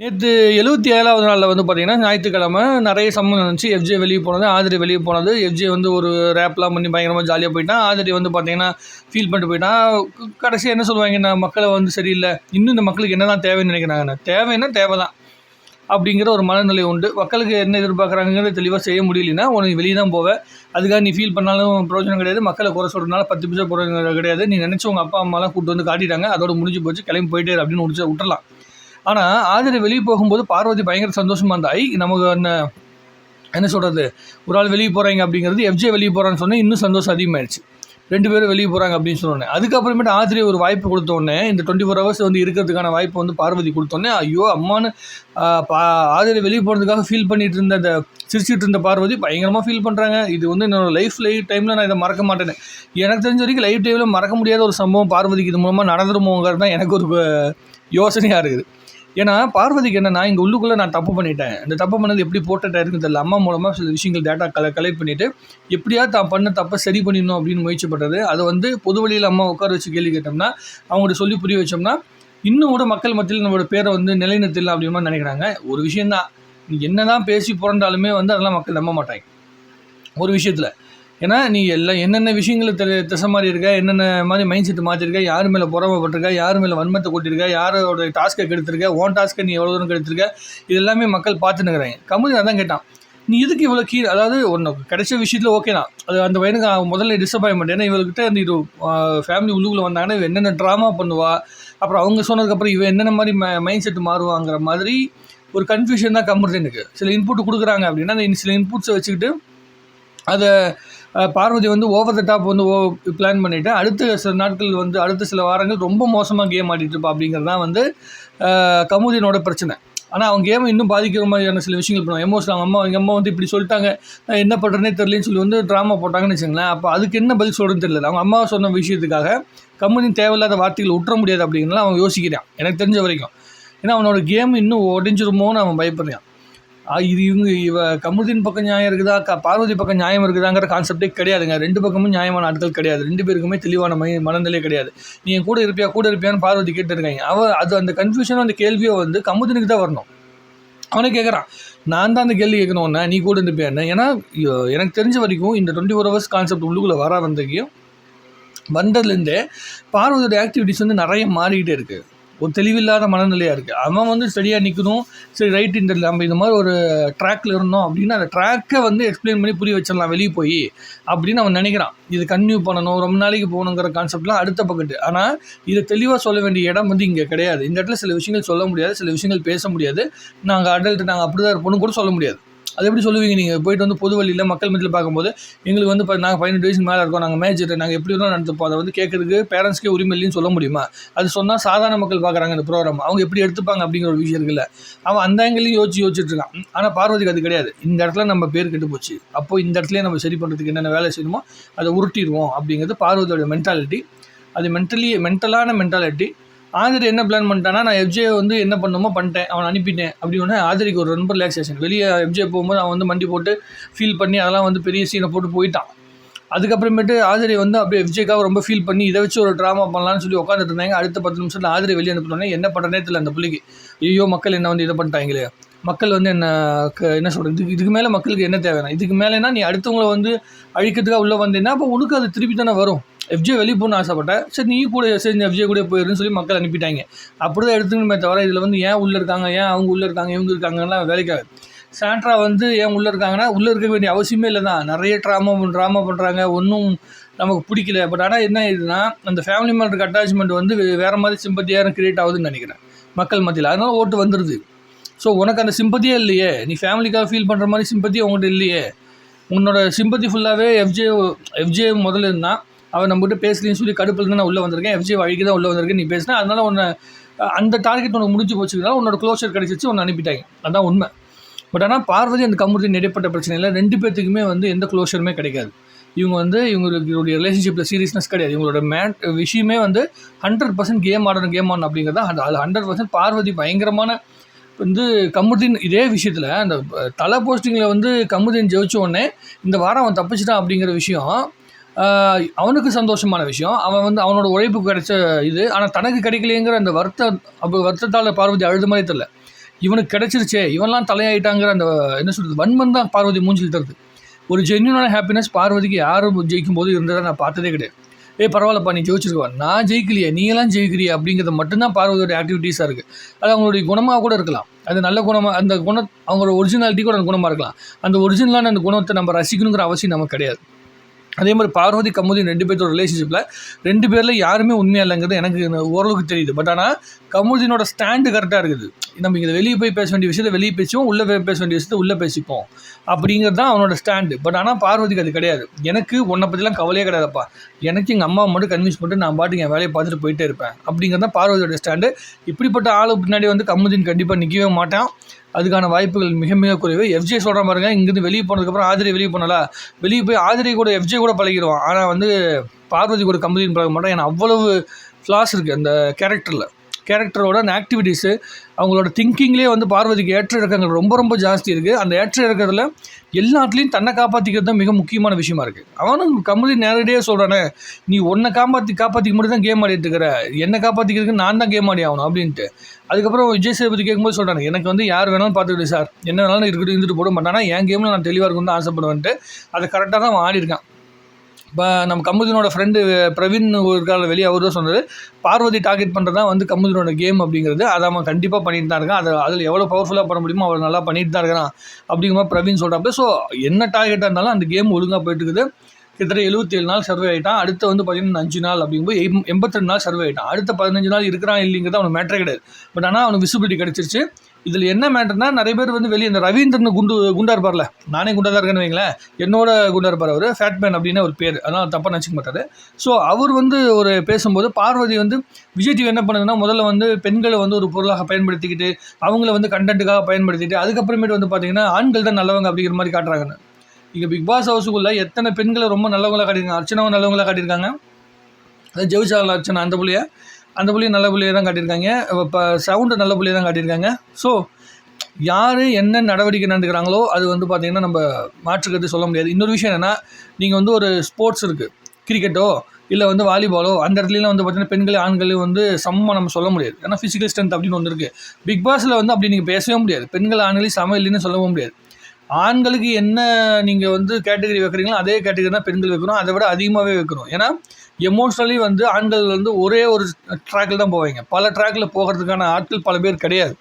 நேற்று எழுபத்தி ஏழாவது நாளில் வந்து பார்த்தீங்கன்னா ஞாயிற்றுக்கிழமை நிறைய சம்மந்தம் இருந்துச்சு எஃப்ஜே வெளியே போனது ஆதிரி வெளியே போனது. எஃப்ஜே வந்து ஒரு ரேப்லாம் பண்ணி பயங்கரமாக ஜாலியாக போயிட்டான். ஆதிரி வந்து பார்த்தீங்கன்னா ஃபீல் பண்ணிட்டு போயிட்டான். கடைசியாக என்ன சொல்லுவாங்க நான் மக்களை வந்து சரியில்லை. இன்னும் இந்த மக்களுக்கு என்ன தான் தேவைன்னு நினைக்கிறாங்க தேவைன்னா தேவை தான் அப்படிங்கிற ஒரு மனநிலை உண்டு. மக்களுக்கு என்ன எதிர்பார்க்குறாங்கிறது தெளிவாக செய்ய முடியலன்னா உனக்கு வெளியே தான் போவேன் அதுக்காக நீ ஃபீல் பண்ணாலும் பிரயோஜனம் கிடையாது. மக்களை குறை சொல்கிறதுனால பத்து பிசா பிரயோஜனம் கிடையாது. நீ நினச்சி உங்கள் அப்பா அம்மாலாம் கூப்பிட்டு வந்து காட்டிட்டாங்க. அதோட முடிஞ்சு போச்சு. கிளம்பி போயிட்டே அப்படின்னு முடிச்சு விட்டுலாம் ஆனால் ஆதிரை வெளியே போகும்போது பார்வதி பயங்கர சந்தோஷமாக இருந்தா ஐ நமக்கு என்ன என்ன சொல்கிறது ஒரு ஆள் வெளியே போகிறாங்க அப்படிங்கிறது எஃப்ஜே வெளியே போகிறான்னு சொன்னால் இன்னும் சந்தோஷம் அதிகமாகிடுச்சு ரெண்டு பேரும் வெளியே போகிறாங்க அப்படின்னு சொன்னோன்னே. அதுக்கப்புறமேட்டு ஆதிரி ஒரு வாய்ப்பு கொடுத்தோடனே இந்த டுவெண்ட்டி ஃபோர் ஹவர்ஸ் வந்து இருக்கிறதுக்கான வாய்ப்பு வந்து பார்வதி கொடுத்தோன்னே ஐயோ அம்மானு பா ஆதிரி வெளியே போகிறதுக்காக ஃபீல் பண்ணிட்டு இருந்த அந்த சிரிச்சிட்டு இருந்த பார்வதி பயங்கரமாக ஃபீல் பண்ணுறாங்க இது வந்து என்னோடய லைஃப் லைஃப் டைமில் நான் இதை மறக்க மாட்டேன் எனக்கு தெரிஞ்ச வரைக்கும் லைஃப் டைமில் மறக்க முடியாத ஒரு சம்பவம் பார்வதிக்கு இது மூலமாக நடந்துருமோங்கிறது தான் எனக்கு ஒரு யோசனையாக இருக்குது. ஏன்னா பார்வதிக்கு என்னென்னா இங்கே உள்ளுக்குள்ளே நான் தப்பு பண்ணிட்டேன். இந்த தப்பு பண்ணது எப்படி போட்டுட்டா இருக்குன்னு தெரியல. அம்மா மூலமாக சில விஷயங்கள் டேட்டா கல கலெக்ட் பண்ணிவிட்டு எப்படியா தான் பண்ண தப்பை சரி பண்ணிடணும் அப்படின்னு முயற்சி பண்ணுறது அதை வந்து பொது வழியில் அம்மா உட்கார வச்சு கேள்வி கேட்டோம்னா அவங்கள்ட்ட சொல்லி புரிய வச்சோம்னா இன்னும் கூட மக்கள் மத்தியில் நம்மளோட பேரை வந்து நிலைநிறுத்தலாம் அப்படின்னு நினைக்கிறாங்க. ஒரு விஷயந்தான் நீ என்ன தான் பேசி புரண்டாலுமே வந்து அதெல்லாம் மக்கள் நம்ப மாட்டாங்க. ஒரு விஷயத்தில். ஏன்னா நீ எல்லாம் என்னென்ன விஷயங்களை தெ திசை மாதிரி இருக்க என்னென்ன மாதிரி மைண்ட் செட் மாற்றிருக்க யார் மேலே புறமப்பட்டிருக்க யார் மேலே வன்மத்தை கொட்டிருக்க யாரோட டாஸ்க்கை கெடுத்திருக்க ஓன் டாஸ்க்கை நீ எவ்வளோ தூரம் கெடுத்திருக்க இது எல்லாமே மக்கள் பார்த்துன்னுக்குறாங்க. கமுதி அதான் கேட்டான். நீ எதுக்கு இவ்வளோ கீழே அதாவது ஒன்று கிடைச்ச விஷயத்தில் ஓகே தான். அது அந்த பையனுக்கு முதல்ல டிசப்பாயின்மெண்ட் ஏன்னா இவர்கிட்ட அந்த இது ஃபேமிலி உள்ளுக்குள்ளே வந்தாங்கன்னா இவன் என்னென்ன ட்ராமா பண்ணுவா? அப்புறம் அவங்க சொன்னதுக்கப்புறம் இவன் என்னென்ன மாதிரி மைண்ட் செட் மாறுவாங்கிற மாதிரி ஒரு கன்ஃபியூஷன் தான் கம்முறது எனக்கு சில இன்புட் கொடுக்குறாங்க அப்படின்னா அந்த சில இன்புட்ஸை வச்சுக்கிட்டு அதை பார்வதி வந்து ஓவர் த டாப் வந்து ஓ பிளான் பண்ணிவிட்டு அடுத்த சில நாட்கள் வந்து அடுத்த சில வாரங்கள் ரொம்ப மோசமாக கேம் ஆடிட்டுருப்பா அப்படிங்கிறது தான் வந்து கமுதினோட பிரச்சனை. ஆனால் அவங்க கேம் இன்னும் பாதிக்கிற மாதிரியான சில விஷயங்கள் பண்ணுவாங்க எமோஷனல் அவங்க அம்மா எங்கள் அம்மா வந்து இப்படி சொல்லிட்டாங்க நான் என்ன பண்ணுறேனே தெரியலன்னு சொல்லி வந்து ட்ராமா போட்டாங்கன்னு வச்சுங்களேன் அப்போ அதுக்கு என்ன பதில் சொல்கிறதுன்னு தெரியல. அவங்க அம்மா சொன்ன விஷயத்துக்காக கம்பெனி தேவையில்லாத வார்த்தைகள் விட்டுற முடியாது அப்படிங்கிறனால அவன் யோசிக்கிறான். எனக்கு தெரிஞ்ச வரைக்கும். ஏன்னா அவனோட கேம் இன்னும் உடஞ்சிருமோன்னு அவன் பயப்படுறான். இது இவங்க இவ கமுதின் பக்கம் நியாயம் இருக்குதா? க பார்வதி பக்கம் நியாயம் இருக்குதாங்கிற கான்செப்டே கிடையாதுங்க. ரெண்டு பக்கமும் நியாயமான ஆட்கள் கிடையாது. ரெண்டு பேருக்குமே தெளிவான மை மனநிலை கிடையாது. நீ என் கூட இருப்பியா கூட இருப்பியான்னு பார்வதி கேட்டுருக்காங்க. அவ அது அந்த கன்ஃபியூஷனும் அந்த கேள்வியோ வந்து கமுதினுக்கு தான் வரணும். அவனே கேட்குறான் நான் தான் அந்த கேள்வி கேட்கணும்னா நீ கூட இருப்பியான்னு ஏன்னா எனக்கு தெரிஞ்ச வரைக்கும் இந்த டுவெண்ட்டி ஃபோர் ஹவர்ஸ் கான்செப்ட் உள்ளுக்குள்ளே வர வந்தக்கையும் வந்ததுலேருந்தே பார்வதியோட ஆக்டிவிட்டிஸ் வந்து நிறைய மாறிக்கிட்டே இருக்குது ஒரு தெளிவில்லாத மனநிலையாக இருக்குது அவன் வந்து ஸ்டடியாக நிற்கணும் சரி ரைட் இந்த நம்ம இந்த மாதிரி ஒரு ட்ராக்கில் இருந்தோம் அப்படின்னு அந்த ட்ராக்கை வந்து எக்ஸ்பிளைன் பண்ணி புரிய வச்சிடலாம் வெளியே போய் அப்படின்னு அவன் நினைக்கிறான். இது கன்டினியூ பண்ணணும் ரொம்ப நாளைக்கு போகணுங்கிற கான்செப்ட்லாம் அடுத்த பக்கத்து. ஆனால் இதை தெளிவாக சொல்ல வேண்டிய இடம் வந்து இங்கே கிடையாது. இந்த இடத்துல சில விஷயங்கள் சொல்ல முடியாது சில விஷயங்கள் பேச முடியாது. நாங்கள் அடல்ட் நாங்கள் அப்படி தான் இருப்போம்னு கூட சொல்ல முடியாது. அது எப்படி சொல்லுவீங்க நீங்கள் போயிட்டு வந்து பொது வழியில் மக்கள் மத்தியில் பார்க்கும்போது எங்களுக்கு வந்து இப்போ நாங்கள் பதினெட்டு வயசு மேலே இருக்கோம். நாங்கள் மேஜர் நாங்கள் எப்படி இருந்தாலும் நடத்துப்போம் அதை வந்து கேட்குறதுக்கு பேரண்ட்ஸ்க்கே உரிமை இல்லைன்னு சொல்ல முடியுமா? அது சொன்னால் சாதாரண மக்கள் பார்க்குறாங்க இந்த ப்ரோக்ராம் அவங்க எப்படி எடுத்துப்பாங்க அப்படிங்கிற ஒரு விஷயம் இருக்குல்ல. அவன் அந்த ஆங்கிலையும் யோசிச்சு யோசிச்சுட்டு இருக்கான். ஆனால் பார்வதிக்கு அது கிடையாது. இந்த இடத்துல நம்ம பேர் கெட்டு போச்சு. அப்போ இந்த இடத்துல நம்ம சரி பண்ணுறதுக்கு என்னென்ன வேலை செய்யணுமோ அதை உருட்டிடுவோம் அப்படிங்கிறது பார்வதியோட மென்டாலிட்டி அது மென்டலி மென்டலான மென்டாலிட்டி ஆதிரி என்ன பிளான் பண்ணிட்டானா நான் எஃப்ஜே வந்து என்ன பண்ணுமோ பண்ணிட்டேன். அவன் அனுப்பிட்டேன். அப்படி ஒன்று ஆதிரிக்கு ஒரு ரொம்ப ரிலாக்ஸேஷன் வெளியே எஃப்ஜே போகும்போது அவன் வந்து மண்டி போட்டு ஃபீல் பண்ணி அதெல்லாம் வந்து பெரிய சீனை போட்டு போயிட்டான். அதுக்கப்புறமேட்டு ஆதிரி வந்து அப்படியே எஃப்ஜேக்காக ரொம்ப ஃபீல் பண்ணி இதை வச்சு ஒரு ட்ராமா பண்ணலான்னு சொல்லி உட்காந்துட்டு இருந்தாங்க. அடுத்த பத்து நிமிஷத்தில் ஆதிரி வெளியே அனுப்பினோடனே என்ன பண்ணுறனே தெரியல அந்த பிள்ளைக்கு. ஐயோ மக்கள் என்ன வந்து இதை பண்ணிட்டாங்களே. மக்கள் வந்து என்ன என்ன சொல்கிறது இதுக்கு இதுக்கு மேலே மக்களுக்கு என்ன தேவைன்னா இதுக்கு மேலேனா நீ அடுத்தவங்களை வந்து அழிக்கிறதுக்காக உள்ளே வந்தேன்னா அப்போ உனக்கு அது திருப்பி தானே வரும். எஃப்ஜே வெளியே போகணும்னு ஆசைப்பட்டேன். சரி நீ கூட சரி எஃப்ஜே கூட போயிருன்னு சொல்லி மக்கள் அனுப்பிட்டாங்க. அப்படி தான் எடுத்துக்கணுமே தவிர இதில் வந்து ஏன் உள்ளே இருக்காங்க ஏன் அவங்க உள்ளே இருக்காங்க இவங்க இருக்காங்கலாம் வேலைக்காக. சாண்ட்ரா வந்து ஏன் உள்ளே இருக்காங்கன்னா உள்ளே இருக்க வேண்டிய அவசியமே இல்லை தான். நிறைய ட்ராமா ட்ராமா பண்ணுறாங்க ஒன்றும் நமக்கு பிடிக்கல. பட் ஆனால் என்ன இதுனா அந்த ஃபேமிலி மேலே இருக்க அட்டாச்மெண்ட் வந்து வேறு மாதிரி சிம்பத்தியாக க்ரியேட் ஆகுதுன்னு நினைக்கிறேன். மக்கள் மத்தியில். அதனால் ஓட்டு வந்துடுது ஸோ உனக்கு அந்த சிம்பத்தியே இல்லையே. நீ ஃபேமிலிக்காக ஃபீல் பண்ணுற மாதிரி சிம்பத்தி உங்கள்கிட்ட இல்லையே. உன்னோட சிம்பத்தி ஃபுல்லாகவே எஃப்ஜே எஃப்ஜே முதல்ல இருந்தால் அவன் நம்மகிட்ட பேசலன்னு சொல்லி கடுப்பில் தான் நான் உள்ளே வந்திருக்கேன். எஃப்ஜி வழிக்கு தான் உள்ளே வந்திருக்கேன். நீ பேசினா அதனால் உன்னை அந்த டார்கெட் உனக்கு முடிஞ்சு போச்சுக்கிறதால உன்னோட க்ளோஷர் கிடச்சிச்சு உன்னை அனுப்பிட்டாங்க. அதுதான் உண்மை. பட் ஆனால் பார்வதி அந்த கமுருதி இடைப்பட்ட பிரச்சனை இல்லை. ரெண்டு பேர்த்துக்குமே வந்து எந்த க்ளோஷருமே கிடைக்காது. இவங்க வந்து இவங்களுடைய ரிலேஷன்ஷிப்பில் சீரியஸ்னஸ் கிடையாது. இவங்களோட மேட் விஷயமே வந்து ஹண்ட்ரட் பர்சன்ட் கேம் ஆடணும் கேம் ஆடணும் அப்படிங்கிறது அது ஹண்ட்ரட் பர்சன்ட் பார்வதி பயங்கரமான வந்து கமுதீன் இதே விஷயத்தில் அந்த தலை போஸ்டிங்கில் வந்து கமுதீன் ஜெயிச்ச உடனே இந்த வாரம் அவன் தப்பிச்சிட்டான் அப்படிங்கிற விஷயம் அவனுக்கு சந்தோஷமான விஷயம். அவன் வந்து அவனோட உழைப்பு கிடைச்ச இது. ஆனால் தனக்கு கிடைக்கலையேங்கிற அந்த வருத்த அப்போ வருத்தத்தால் பார்வதி அழுது மாதிரி தெரில இவனுக்கு கிடைச்சிருச்சே இவன்லாம் தலையாயிட்டாங்கிற அந்த என்ன சொல்கிறது வன்மன் தான் பார்வதி மூஞ்சில் தருது. ஒரு ஜென்யூனான ஹாப்பினஸ் பார்வதிக்கு யாரும் ஜெயிக்கும் போது இருந்ததை நான் பார்த்ததே கிடையாது. ஏ பரவாயில்லப்பா நீ ஜெயிச்சிருக்கவா? நான் ஜெயிக்கலையே நீ எல்லாம் ஜெயிக்கிறிய? அப்படிங்கிறது மட்டும்தான் பார்வதியோட ஆக்டிவிட்டீஸாக இருக்குது அது அவங்களுடைய குணமாக கூட இருக்கலாம். அது நல்ல குணமாக அந்த குணம் அவங்களோட ஒரிஜினாலிட்டி கூட அந்த குணமாக இருக்கலாம். அந்த ஒரிஜினலான அந்த குணத்தை நம்ம ரசிக்கணுங்கிற அவசியம் நமக்கு கிடையாது. அதே மாதிரி பார்வதி கமுதி ரெண்டு பேர்த்தோட ரிலேஷன்ஷிப்பில் ரெண்டு பேரில் யாருமே உண்மையாக இல்லைங்கிறது எனக்கு ஓரளவுக்கு தெரியுது. பட் ஆனால் கமுதினோட ஸ்டாண்டு கரெக்டாக இருக்குது. நம்ம இங்கே வெளியே போய் பேச வேண்டிய விஷயத்தை வெளியே பேசுவோம் உள்ளே போய் பேச வேண்டிய விஷயத்தை உள்ளே பேசிப்போம். அப்படிங்கிறது தான் அவனோட ஸ்டாண்டு பட் ஆனால் பார்வதிக்கு அது கிடையாது. எனக்கு உன்னை பற்றிலாம் கவலையே கிடையாதுப்பா. எனக்கு எங்கள் அம்மாவை மட்டும் கன்வின்ஸ் பண்ணிட்டு நான் பாட்டுக்கு என் வேலையை பார்த்துட்டு போயிட்டே இருப்பேன். அப்படிங்கிறது தான் பார்வதியோட ஸ்டாண்டு இப்படிப்பட்ட ஆளு பின்னாடி வந்து கமுதின் கண்டிப்பாக நிற்கவே மாட்டான். அதுக்கான வாய்ப்புகள் மிக மிக குறைவு. எஃப்ஜே சொல்கிற பாருங்க இங்கேருந்து வெளியே போனதுக்கப்புறம் ஆதிரை வெளியே போனல வெளியே போய் ஆதிரை கூட எஃப்ஜே கூட பழகிடுவான் ஆனால் வந்து பார்வதி கூட கம்பெனின்னு பழக மாட்டான் ஏன்னா அவ்வளவு ஃப்ளாஸ் இருக்குது அந்த கேரக்டரில் கேரக்டரோட அந்த ஆக்டிவிட்டீஸு அவங்களோட திங்கிங்லேயே வந்து பார்வதிக்கு ஏற்ற இறக்கங்கள் ரொம்ப ரொம்ப ஜாஸ்தி இருக்குது அந்த ஏற்ற இறக்கத்தில் எல்லாத்துலேயும் தன்னை காப்பாற்றிக்கிறது தான் மிக முக்கியமான விஷயமா இருக்குது அவனும் கமலி நேரடியாக சொல்கிறானே நீ உன்னை காப்பாற்றி காப்பாற்றிக்க மட்டும் தான் கேம் ஆடிட்டு இருக்கிற. என்னை காப்பாற்றிக்கிறதுக்கு நான் தான் கேம் ஆடி ஆகணும் அப்படின்ட்டு. அதுக்கப்புறம் விஜய் சேதுபதி கேட்கும்போது சொல்கிறாங்க எனக்கு வந்து யார் வேணாலும் பார்த்துக்கிட்டு சார். என்ன வேணாலும் இருக்கட்டும் இருந்துட்டு போட மாட்டானா. என் கேமில் நான் தெளிவாக இருக்கணும்னு ஆசைப்படுவேன்ட்டு அதை கரெக்டாக தான் அவன் ஆடி இருக்கான் இப்போ நம்ம கமுதினோட ஃப்ரெண்டு பிரவீன் ஒரு கால வெளியே அவர் தான் சொன்னார். பார்வதி டார்கெட் பண்ணுறது தான் வந்து கமுதினோட கேம் அப்படிங்கிறது அதை அவன் கண்டிப்பாக பண்ணிட்டு தான் இருக்கான். அதை அதில் எவ்வளோ பவர்ஃபுல்லாக பண்ண முடியுமோ அவர் நல்லா பண்ணிட்டு தான் இருக்கிறான் அப்படிங்கிற மாதிரி பிரவீன் சொல்கிறாப்ப ஸோ என்ன டார்கெட்டாக இருந்தாலும் அந்த கேம் ஒழுங்காக போயிட்டுருக்குது கிட்டத்தட்ட எழுபத்தி ஏழு நாள் சர்வே ஆகிட்டான் அடுத்து வந்து பார்த்தீங்கன்னா அஞ்சு நாள் அப்படிங்கும்போது எம் எண்பத்தி ரெண்டு நாள் சர்வே ஆகிட்டான் அடுத்த பதினஞ்சு நாள் இருக்கிறான் இல்லைங்கிறது அவனுக்கு மேட்ரே கிடையாது. பட் ஆனால் அவனுக்கு விசிபிலிட்டி கிடச்சிருச்சு. இதில் என்ன மேட்டர்னா நிறைய பேர் வந்து வெளியே இந்த ரவீந்திரன் குண்டு குண்டா இருப்பார்ல நானே குண்டா தான் இருக்கேன்னு வைங்களேன். என்னோட குண்டா இருப்பார் அவர் ஃபேட்மேன் அப்படின்னு ஒரு பேர். அதான் தப்பாக நினச்சிக்க மாட்டார். ஸோ அவர் வந்து ஒரு பேசும்போது பார்வதி வந்து விஜய் டிவி என்ன பண்ணுதுன்னா முதல்ல வந்து பெண்களை வந்து ஒரு பொருளாக பயன்படுத்திக்கிட்டு அவங்கள வந்து கண்டென்ட்டுக்காக பயன்படுத்திட்டு அதுக்கப்புறமேட்டு வந்து பார்த்திங்கன்னா ஆண்கள் தான் நல்லவங்க அப்படிங்கிற மாதிரி காட்டுறாங்கன்னு. இங்கே பிக் பாஸ் ஹவுஸுக்குள்ளே எத்தனை பெண்களை ரொம்ப நல்லவங்களாக காட்டியிருக்காங்க அர்ச்சனாவும் நல்லவங்களாக காட்டியிருக்காங்க? அது ஜெயிச்சால அர்ச்சனா அந்த புள்ளியை. அந்த புள்ளியை நல்ல புள்ளியை தான் காட்டியிருக்காங்க. இப்போ சவுண்டு நல்ல புள்ளியை தான் காட்டியிருக்காங்க. ஸோ யார் என்ன நடவடிக்கை நடந்துக்கிறாங்களோ அது வந்து பார்த்திங்கன்னா நம்ம மாற்றுக்கிறது சொல்ல முடியாது. இன்னொரு விஷயம் என்னென்னா நீங்கள் வந்து ஒரு ஸ்போர்ட்ஸ் இருக்குது கிரிக்கெட்டோ இல்லை வந்து வாலிபாலோ அந்த இடத்துலலாம் வந்து பார்த்திங்கன்னா பெண்கள் ஆண்களையும் வந்து சமமாக நம்ம சொல்ல முடியாது. ஏன்னா ஃபிசிக்கல் ஸ்ட்ரென்த் அப்படின்னு ஒன்று இருக்குது பிக் பாஸில் வந்து அப்படி நீங்கள் பேசவே முடியாது. பெண்கள் ஆண்களையும் சம இல்லைன்னு சொல்லவும் முடியாது. ஆண்களுக்கு என்ன நீங்கள் வந்து கேட்டகரி வைக்கிறீங்களோ அதே கேட்டகரி தான் பெண்கள் வைக்கணும். அதை விட அதிகமாகவே வைக்கணும். ஏன்னா எமோஷ்னலி வந்து ஆண்கள் வந்து ஒரே ஒரு ட்ராக்கில் தான் போவாங்க. பல ட்ராக்கில் போகிறதுக்கான ஆட்கள் பல பேர் கிடையாது.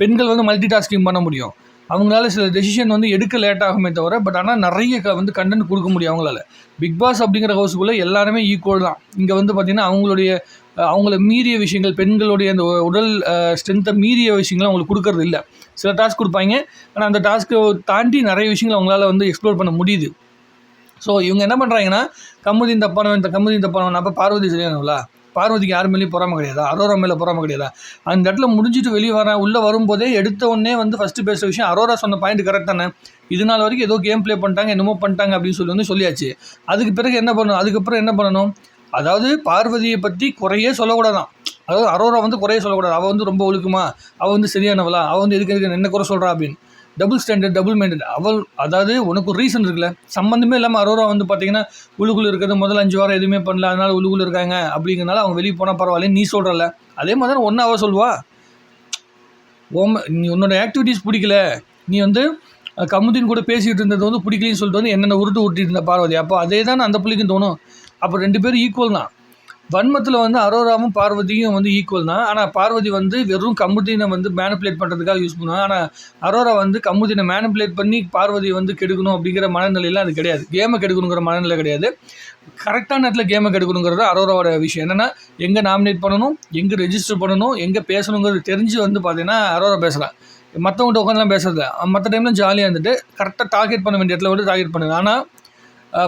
பெண்கள் வந்து மல்டி டாஸ்கிங் பண்ண முடியும். அவங்களால சில டெசிஷன் வந்து எடுக்க லேட் ஆகுமே தவிர பட் ஆனால் நிறைய க வந்து கண்டென்ட் கொடுக்க முடியும் அவங்களால. பிக் பாஸ் அப்படிங்கிற ஹவுஸுக்குள்ளே எல்லாருமே ஈக்குவல் தான். இங்கே வந்து பார்த்திங்கன்னா அவங்களுடைய அவங்கள மீறிய விஷயங்கள் பெண்களுடைய அந்த உடல் ஸ்ட்ரென்த்தை மீறிய விஷயங்கள் அவங்களுக்கு கொடுக்கறது இல்லை. சில டாஸ்க் கொடுப்பாங்க. ஆனால் அந்த டாஸ்க்கை தாண்டி நிறைய விஷயங்கள் அவங்களால வந்து எக்ஸ்ப்ளோர் பண்ண முடியுது. ஸோ இவங்க என்ன பண்ணுறாங்கன்னா கமுதின் தப்பானவன் இந்த கமுதின் தப்பானவன் அப்போ பார்வதி சரியானவங்களா பார்வதிக்கு யார் மேலேயும் பொறாம கிடையாதா? அரோரா மேலே பொறாம கிடையாதா? அந்த இடத்துல முடிஞ்சிட்டு வெளியே வரேன் உள்ளே வரும்போதே எடுத்த உடனே வந்து ஃபஸ்ட்டு பேசுகிற விஷயம் அரோரா சொன்ன பாயிண்ட் கரெக்ட் தானே? இது நாள் வரைக்கும் ஏதோ கேம் ப்ளே பண்ணிட்டாங்க என்னமோ பண்ணிட்டாங்க அப்படின்னு சொல்லி வந்து சொல்லியாச்சு. அதுக்கு பிறகு என்ன பண்ணணும்? அதுக்கப்புறம் என்ன பண்ணணும்? அதாவது பார்வதியை பற்றி குறையே சொல்லக்கூடாதான். அதாவது அரோரா வந்து குறைய சொல்லக்கூடாது. அவள் வந்து ரொம்ப ஒழுக்குமா அவள் வந்து சரியானவளா அவள் வந்து எதுக்கு எதுக்கு என்ன குறை சொல்கிறா அப்படின்னு. டபுள் ஸ்டாண்டர்ட் டபுள் மைண்டட் அவள் அதாவது உனக்கு ஒரு ரீசன் இருக்குல்ல. சம்மந்தமே இல்லாமல் அரோரா வந்து பார்த்தீங்கன்னா உள்ளுக்குள்ள இருக்கிறது முதல் அஞ்சு வாரம் எதுவுமே பண்ணல அதனால் உள்ளுக்குள்ள இருக்காங்க அப்படிங்கிறனால அவங்க வெளியே போனால் பரவாயில்ல நீ சொல்கிறல்ல அதே மாதிரி தான் அவள் சொல்லுவா. ஓம் நீ உன்னோட ஆக்டிவிட்டீஸ் பிடிக்கல. நீ வந்து அஹ், கமுதின் கூட பேசிகிட்டு இருந்தது வந்து பிடிக்கலன்னு சொல்லிட்டு வந்து என்னென்ன உருட்டு உருட்டிட்டு இருந்த பார்வதி. அப்போ அதே தான் அந்த பிள்ளைக்கும் தோணும். அப்போ ரெண்டு பேரும் ஈக்குவல் தான். வன்மத்தில் வந்து அரோராவும் பார்வதியும் வந்து ஈக்குவல் தான். ஆனால் பார்வதி வந்து வெறும் கமுதினை வந்து மேனிப்புலேட் பண்ணுறதுக்காக யூஸ் பண்ணுவாங்க. ஆனால் அரோரா வந்து கமுதினை மேனிப்புலேட் பண்ணி பார்வதி வந்து கெடுக்கணும் அப்படிங்கிற மனநிலையெல்லாம் அது கிடையாது. கேமை கெடுக்கணுங்கிற மனநிலை கிடையாது. கரெக்டான நேரத்தில் கேமை கெடுக்கணுங்கிறது அரோராவோட விஷயம். என்னென்னா எங்கே நாமினேட் பண்ணணும் எங்கே ரெஜிஸ்டர் பண்ணணும் எங்கே பேசணுங்கிறது தெரிஞ்சு வந்து பார்த்தீங்கன்னா அரோரா பேசலாம் மற்றவங்கள்ட்ட உட்காந்துலாம் பேசுறது மற்ற டைம்லாம் ஜாலியாக இருந்துட்டு கரெக்டாக டார்கெட் பண்ண வேண்டிய இடத்துல வந்து டார்கெட் பண்ணுது. ஆனால்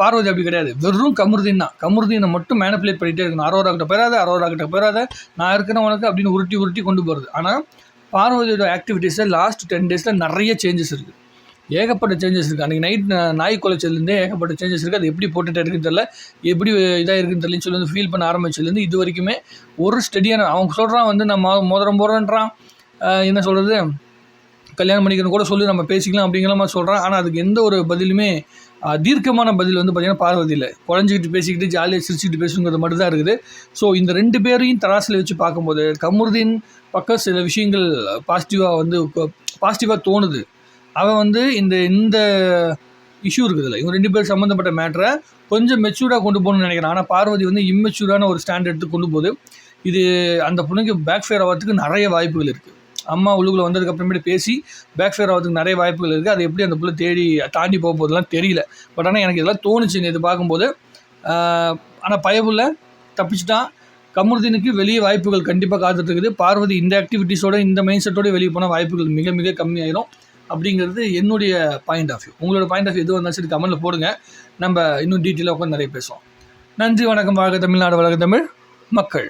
பார்வதி அப்படி கிடையாது. வெறும் கமருதீன் தான். கமருதீனை மட்டும் மேனிப்புலேட் பண்ணிகிட்டே இருக்கணும். அரோரா கிட்ட போயிடாத அரோரா கிட்ட போயிடாத நான் இருக்கிறேன் உனக்கு அப்படின்னு உருட்டி உருட்டி கொண்டு போகிறது ஆனால் பார்வதியோட ஆக்டிவிட்டீஸில் லாஸ்ட் டென் டேஸில் நிறைய சேஞ்சஸ் இருக்குது ஏகப்பட்ட சேஞ்சஸ் இருக்குது அன்றைக்கி நைட் நாய் குலைச்சதுலேருந்தே ஏகப்பட்ட சேஞ்சஸ் இருக்குது அது எப்படி போட்டுகிட்டே இருக்குன்னு தெரியல. எப்படி இதாக இருக்குன்னு தெரியலன்னு சொல்லி வந்து ஃபீல் பண்ண ஆரம்பிச்சதுலேருந்து இது வரைக்குமே ஒரு ஸ்டெடியான அவங்க சொல்கிறான் வந்து நம்ம மோதிரம் முதரம் போடுறேன்றான். என்ன சொல்கிறது கல்யாணம் பண்ணிக்கணும் கூட சொல்லி நம்ம பேசிக்கலாம் அப்படிங்கிற மாதிரி சொல்கிறான் ஆனால் அதுக்கு எந்த ஒரு பதிலுமே தீர்க்கமான பதில் வந்து பார்த்திங்கன்னா பார்வதியில். குழஞ்சிக்கிட்டு பேசிக்கிட்டு ஜாலியாக சிரிச்சுக்கிட்டு பேசுங்கிறது மட்டும் தான் இருக்குது. ஸோ இந்த ரெண்டு பேரையும் தராசில் வச்சு பார்க்கும்போது கமருதீன் பக்கம் சில விஷயங்கள் பாசிட்டிவாக வந்து பாசிட்டிவாக தோணுது. அவன் வந்து இந்த இந்த இஷ்யூ இருக்குதுல்ல இவங்க ரெண்டு பேர் சம்மந்தப்பட்ட மேட்டரை கொஞ்சம் மெச்சூர்டாக கொண்டு போகணும்னு நினைக்கிறேன். ஆனால் பார்வதி வந்து இம்மெச்சூரான ஒரு ஸ்டாண்ட் எடுத்து கொண்டு போகுது. இது அந்த பிள்ளைங்க பேக் ஃபேர் ஆகிறதுக்கு நிறைய வாய்ப்புகள் இருக்குது அம்மா உள்ளுக்குள்ள வந்ததுக்கு அப்புறமேட்டு பேசி பேக் ஃபேர் ஆகிறதுக்கு நிறைய வாய்ப்புகள் இருக்குது அது எப்படி அந்த புள்ள தேடி தாண்டி போக போதெல்லாம் தெரியல. பட் ஆனால் எனக்கு இதெல்லாம் தோணுச்சு. இது பார்க்கும்போது ஆனால் பயபுள்ள தப்பிச்சுட்டான். கமருதீனுக்கு வெளியே வாய்ப்புகள் கண்டிப்பாக காத்துட்ருக்குது. பார்வதி இந்த ஆக்டிவிட்டீஸோட இந்த மைண்ட் செட்டோட வெளியே போனால் வாய்ப்புகள் மிக மிக கம்மியாயிரும். அப்படிங்கிறது என்னுடைய பாயிண்ட் ஆஃப் வியூ உங்களோட பாயிண்ட் ஆஃப் வியூ எது வந்தாலும் சரி கமெண்ட்டில் போடுங்க. நம்ம இன்னும் டீட்டெயிலாக உட்காந்து நிறைய பேசுவோம். நன்றி வணக்கம். வாழ்க தமிழ்நாடு வழக்க தமிழ். மக்கள்.